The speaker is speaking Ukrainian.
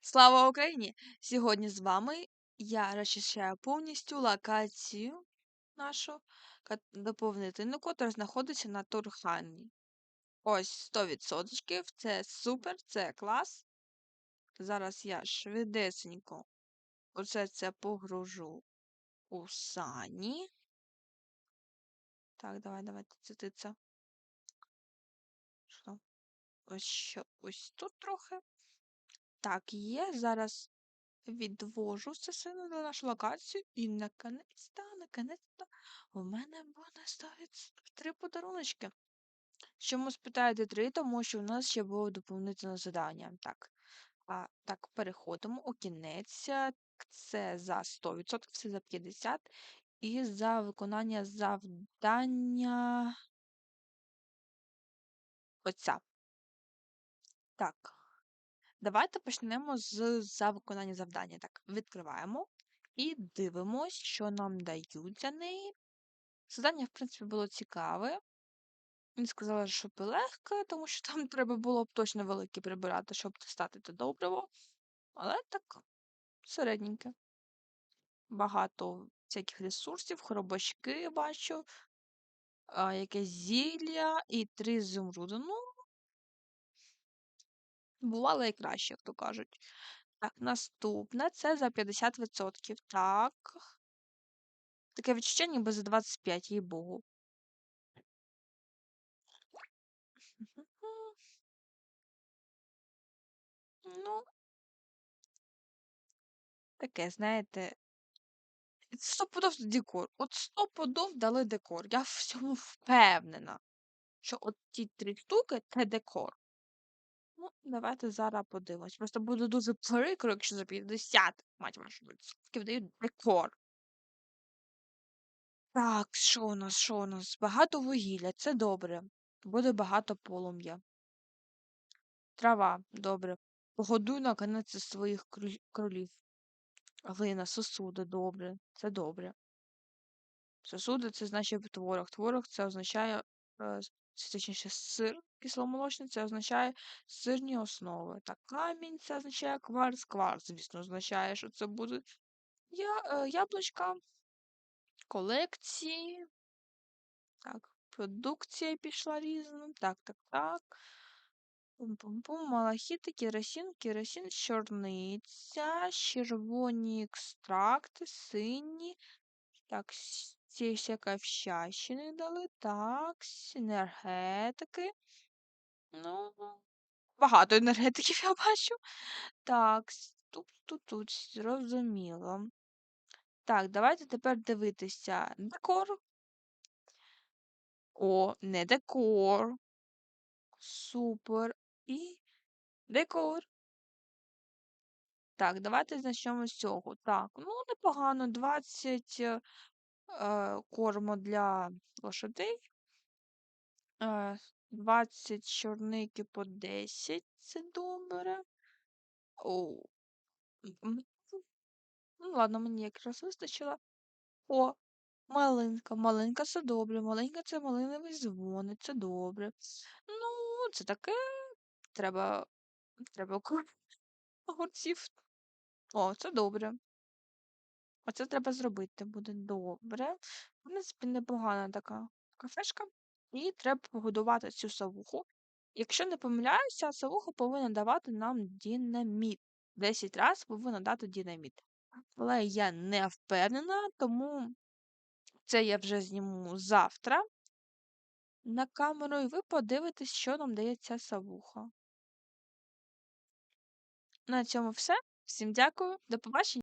Слава Україні! Сьогодні з вами я розчищаю повністю локацію нашу доповнительну, котра знаходиться на Турхані. Ось 100%. Це супер, це клас. Зараз я швидесенько оце це погружу у сані. Так, давай, давай, це ти це. Що? Ось що, ось тут трохи. Так, є. Зараз відвожу це все на нашу локацію. І наконець-то, наконець-то, у мене буде ставить три подаруночки. Чому спитаєте три? Тому що у нас ще було доповнительне завдання. Так, а, так, переходимо у кінець. Це за 100%, це за 50%. І за виконання завдання. Оця. Так. Давайте почнемо з за виконання завдання. Так, відкриваємо і дивимось, що нам дають за неї. Завдання, в принципі, було цікаве. Він сказав, що легке, тому що там треба було б точно велике прибирати, щоб дістати те добриво. Але так, середненьке. Багато всяких ресурсів, хробачки бачу, якесь зілля і три зумруди. Ну, бувало і краще, як то кажуть. Так, наступне це за 50%. Так. Таке відчуття, ніби за 25, їй богу. Ну, таке, знаєте, стопудов декор. От стопудов дали декор. Я в цьому впевнена, що от ті три штуки це декор. Ну, давайте зараз подивимось. Просто буде дуже прикро, якщо за 50, мать вашу відсотків дають декор. Так, що у нас, що у нас? Багато вугілля, це добре. Буде багато полум'я. Трава, добре. Погодуй наконець своїх кролів. Глина, сосуди, добре. Це добре. Сосуди це значить творог. Творог це означає, е, це точніше, сир кисломолочний, це означає сирні основи. Так, камінь це означає кварц. Кварц, звісно, означає, що це буде я, е, яблучка, колекції. Так, продукція пішла різна. Так, так, так. Пум-пум-пум, малахіти, керосин, керосин, чорниця, червоні екстракти, сині. Так, ці всяка всячини дали. Так, енергетики. Ну, багато енергетиків я бачу. Так, тут, тут, тут, зрозуміло. Так, давайте тепер дивитися. Декор. О, не декор. Супер. І декор. Так, давайте почнемо з цього. Так, ну непогано. 20 е, е, корму для лошадей. Е, 20 чорники по 10. Це добре. О, ну ладно, мені якраз вистачило. О, малинка. Малинка це добре. Маленька це малиновий дзвони, це добре. Ну, це таке. Треба. Треба огурців. О, це добре. Оце треба зробити, буде добре. В принципі, непогана така кафешка. І треба погодувати цю савуху. Якщо не помиляюся, савуха повинна давати нам динаміт. 10 разів повинна дати динаміт. Але я не впевнена, тому це я вже зніму завтра на камеру, і ви подивитесь, що нам дає ця савуха. На цьому все. Всім дякую, до побачення.